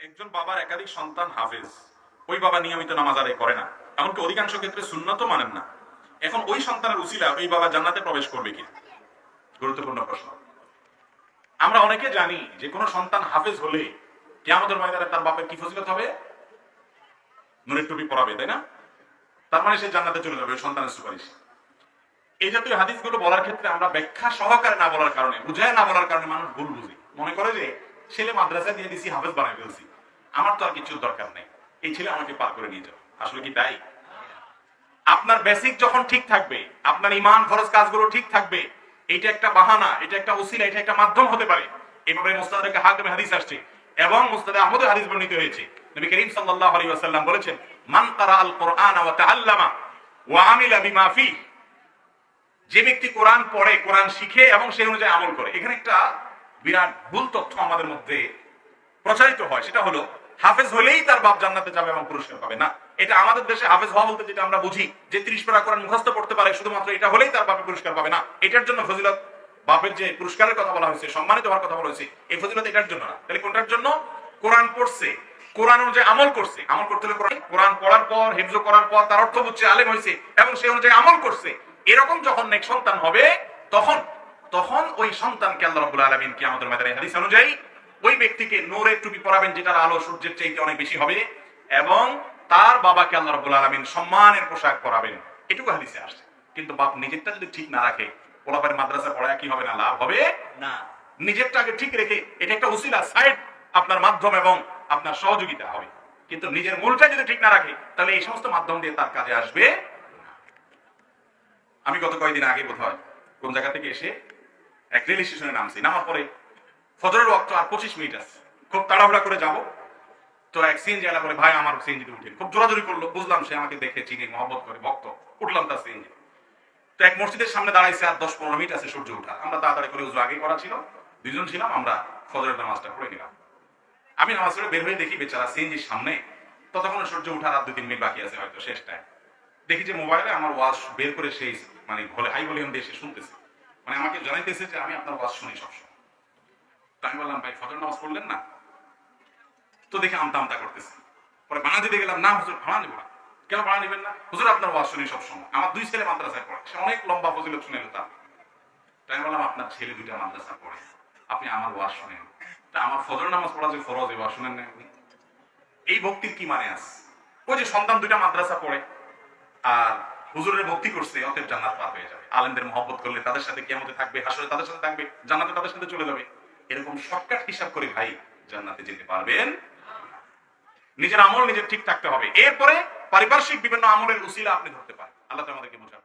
একজন বাবার একাধিক সন্তান হাফেজ, ওই বাবা নিয়মিত নামাজ আদায় করে না। এমনকি অধিকাংশ ক্ষেত্রে সুন্নত মানেন না। এখন ওই সন্তানের উসিলা ওই বাবা জান্নাতে প্রবেশ করবে কি গুরুত্বপূর্ণ প্রশ্ন। আমরা অনেকে জানি যে কোনো সন্তান হাফেজ হলে কেয়ামতের ময়দানে তার বাপের কি ফজিলত হবে? নুনের টুপি পরাবে, তাই না? তার মানে সে জান্নাতে চলে যাবে সন্তানের সুপারিশ। এই জাতীয় হাদিসগুলো বলার ক্ষেত্রে আমরা ব্যাখ্যা সহকারে না বলার কারণে, বুঝায় না বলার কারণে মানুষ ভুল বুঝি। মনে করে যে ছেলে মাদ্রাসা দিয়ে দিছি, হাফেজ বানাই ফেলছি। আমার তো আর কিছু দরকার নেই। এই ছেলে আমাকে পার করে নিয়ে যাও। আসলে কি তাই? আপনার বেসিক যখন ঠিক থাকবে, আপনার ইমান, ফরজ কাজগুলো ঠিক থাকবে, এটা একটা বাহানা, এটা একটা ওসিলা এটা একটা মাধ্যম হতে পারে। এইভাবে মুস্তাদকে হাকিমে হাদিস আসছে এবং মুস্তাদে আহমদে হাদিস বর্ণিত হয়েছে। নবী করিম সাল্লাল্লাহু আলাইহি ওয়াসাল্লাম বলেছেন, মান তারা আল কোরআন ওয়া তাআল্লামা ওয়া আমিলা বিমা ফি যে ব্যক্তি কোরআন পড়ে, কোরআন শিখে এবং সেই অনুযায়ী আমল করে। এখানে একটা বিরাট ভুল তথ্য আমাদের মধ্যে প্রচারিত হয়। সেটা হলো, হাফেজ হলেই তার বাপ জান্নাতে যাবে এবং পুরস্কার পাবে। না, এটা আমাদের দেশে হাফেজ হওয়া বলতে যেটা আমরা বুঝি, যে ত্রিশ পারা কোরআন মুখস্থ পড়তে পারে, শুধুমাত্র এটা হলেই তার বাপে পুরস্কার পাবে। না, এটার জন্য ফজিলত, বাপের যে পুরস্কারের কথা বলা হয়েছে, সম্মানিত হওয়ার কথা বলা হয়েছে এই ফজিলত এটার জন্য না। তাহলে কোনটার জন্য? কোরআন পড়ছে, কোরআন অনুযায়ী আমল করছে। আমল করতে হলে কোরআন- পড়ার পর, হেফজ করার পর, তার অর্থ বুঝছে আলেম হয়েছে এবং সেই অনুযায়ী আমল করছে। এরকম যখন নেক সন্তান হবে, তখন তখন ওই সন্তানকে আল্লাহ রাব্বুল আলামিন কি আমাদের মেদারে হাদিস অনুযায়ী ওই ব্যক্তিকে নূরের টুপি পরাবেন যেটার আলো সূর্যের চাইতে অনেক বেশি হবে এবং তার বাবাকে আল্লাহ রাব্বুল আলামিন সম্মানের পোশাক পরাবেন। এটুকু হাদিসে আসছে। কিন্তু বাপ নিজেরটা যদি ঠিক না রাখে মাদ্রাসা পড়ায় কি হবে না লাভ হবে? না। নিজেরটা আগে ঠিক রেখে এটা একটা উসিলা সাইড আপনার মাধ্যম এবং আপনার সহযোগিতা হবে। কিন্তু নিজের মূলটা যদি ঠিক না রাখে তাহলে এই সমস্ত মাধ্যম দিয়ে তার কাজে আসবে আমি গত কয়েকদিন আগে বোধ হয় কোন জায়গা থেকে এসে এক রেল স্টেশনে নামছি। নামার পরে ফজরের ওয়াক্ত আর পঁচিশ মিনিট আছে। খুব তাড়াহুড়া করে যাব। তো এক সিএনজি আলা বলে, ভাই, আমার সিএনজিতে উঠে খুব জোরাজোরি করল। বুঝলাম সে আমাকে দেখে চিনি, মহব্বত করে, ভক্ত। উঠলাম তার সিএনজি। তো এক মসজিদের সামনে দাঁড়াইছে আর দশ পনেরো মিনিট আছে সূর্য ওঠা আমরা তাড়াতাড়ি করে উজু আগে করা ছিল। দুজন ছিলাম, আমরা ফজরের নামাজটা পড়ে নিলাম। আমি নামাজ পড়ে বের হয়ে দেখি, বেচারা সিএনজির সামনে ততক্ষণ সূর্য ওঠার আর দু তিন মিনিট বাকি আছে হয়তো, শেষ টাইম দেখি যে মোবাইলে আমার ওয়াশ বের করে সেই মানে হাই ভলিউম দিয়ে সে শুনতেছে। মানে আমাকে জানাইতেছে যে আমি আপনার ওয়াজ শুনি সবসময়। তো আমি বললাম, ভাই, ফজর নামাজ পড়লেন না? তো দেখে আমতা আমতা করতেছে। পরে ভাড়া দিতে গেলাম, না, হুজুর ভাড়া নিব না। কেন ভাড়া নিবেন না? হুজুর, আপনার ওয়াজ শুনি সবসময়। আমার দুই ছেলে মাদ্রাসায় পড়ে। সে অনেক লম্বা ফজিলত শুনে তার। তাই আমি বললাম, আপনার ছেলে দুইটা মাদ্রাসা পড়ে। আপনি আমার ওয়াজ শুনেন। তা আমার ফজর নামাজ পড়া যে ফরজ এই ওয়াজ শুনেন না এই ভক্তির কি মানে আছে? ওই যে সন্তান দুইটা মাদ্রাসা পড়ে। হুজুরের ভক্তি করছে, অতএব জান্নাত পার হয়ে যাবে। আলেমদের মহব্বত করলে তাদের সাথে কেমন থাকবে, হাসরে তাদের সাথে থাকবে, জান্নাতে তাদের সাথে চলে যাবে। এরকম শর্টকাট হিসাব করে ভাই জান্নাতে যেতে পারবেন নিজের আমল নিজের ঠিক থাকতে হবে। এরপরে পারিপার্শ্বিক বিভিন্ন আমলের উসিলা আপনি ধরতে পারেন। আল্লাহ আমাদেরকে বোঝার